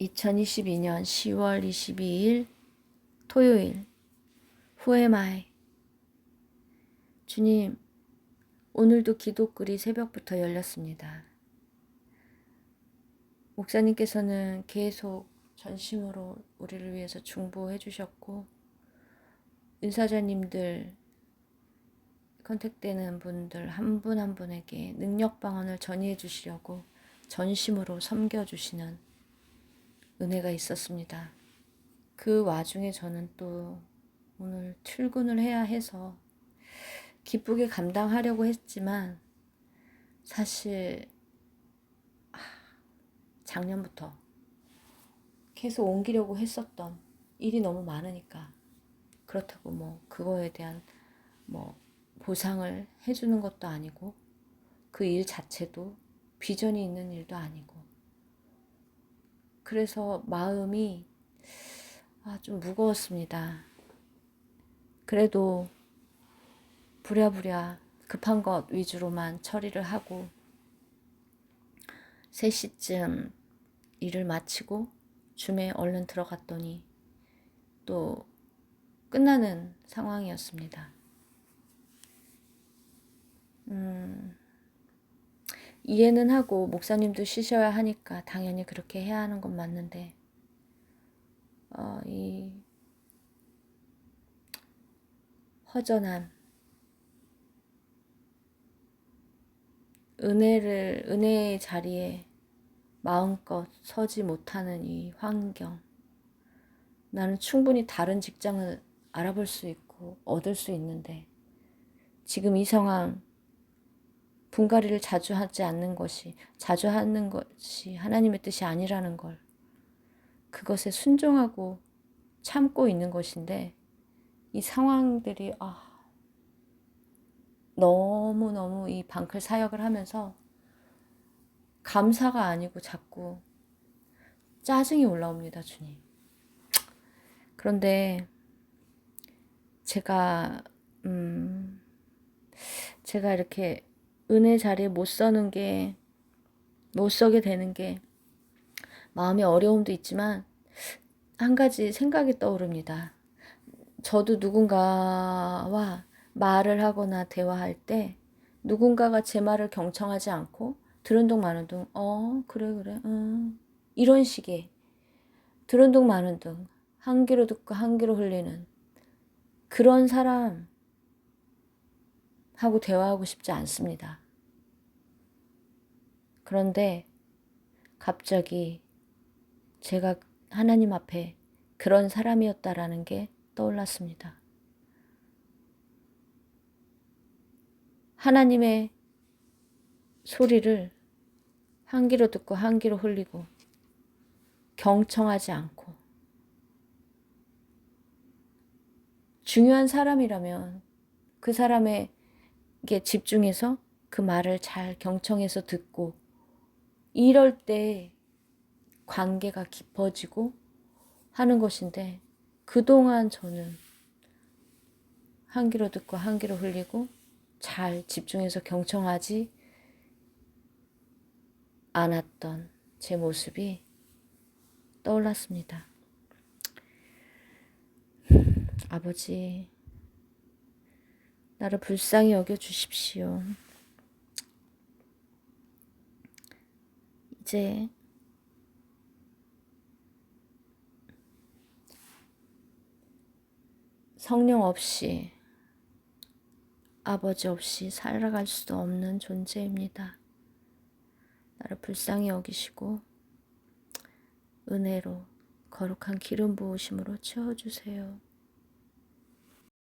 2022년 10월 22일 토요일 후에마이 주님 오늘도 기도글이 새벽부터 열렸습니다. 목사님께서는 계속 전심으로 우리를 위해서 중보해 주셨고 은사자님들 컨택되는 분들 한 분한 분에게 능력 방언을 전이해 주시려고 전심으로 섬겨 주시는 은혜가 있었습니다. 그 와중에 저는 또 오늘 출근을 해야 해서 기쁘게 감당하려고 했지만 사실 작년부터 계속 옮기려고 했었던 일이 너무 많으니까 그렇다고 뭐 그거에 대한 뭐 보상을 해주는 것도 아니고 그 일 자체도 비전이 있는 일도 아니고 그래서 마음이 아, 좀 무거웠습니다. 그래도 부랴부랴 급한 것 위주로만 처리를 하고 3시쯤 일을 마치고 줌에 얼른 들어갔더니 또 끝나는 상황이었습니다. 음, 이해는 하고 목사님도 쉬셔야 하니까 당연히 그렇게 해야 하는 건 맞는데 어, 이 허전함 은혜를 은혜의 자리에 마음껏 서지 못하는 이 환경 나는 충분히 다른 직장을 알아볼 수 있고 얻을 수 있는데 지금 이 상황 분갈이를 자주 하지 않는 것이 자주 하는 것이 하나님의 뜻이 아니라는 걸 그것에 순종하고 참고 있는 것인데 이 상황들이 아 너무 너무 이 방클 사역을 하면서 감사가 아니고 자꾸 짜증이 올라옵니다, 주님. 그런데 제가 음 제가 이렇게 은혜 자리에 못 서는 게, 못 서게 되는 게 마음의 어려움도 있지만 한 가지 생각이 떠오릅니다. 저도 누군가와 말을 하거나 대화할 때 누군가가 제 말을 경청하지 않고 들은 둥 마는 둥, 어, 그래, 그래, 음. 이런 식의 들은 둥 마는 둥, 한 귀로 듣고 한 귀로 흘리는 그런 사람 하고 대화하고 싶지 않습니다. 그런데 갑자기 제가 하나님 앞에 그런 사람이었다라는 게 떠올랐습니다. 하나님의 소리를 한 귀로 듣고 한 귀로 흘리고 경청하지 않고 중요한 사람이라면 그 사람에게 집중해서 그 말을 잘 경청해서 듣고 이럴 때 관계가 깊어지고 하는 것인데 그동안 저는 한 귀로 듣고 한 귀로 흘리고 잘 집중해서 경청하지 않았던 제 모습이 떠올랐습니다. 아버지, 나를 불쌍히 여겨 주십시오. 이제 성령 없이 아버지 없이 살아갈 수도 없는 존재입니다. 나를 불쌍히 여기시고 은혜로 거룩한 기름 부으심으로 채워주세요.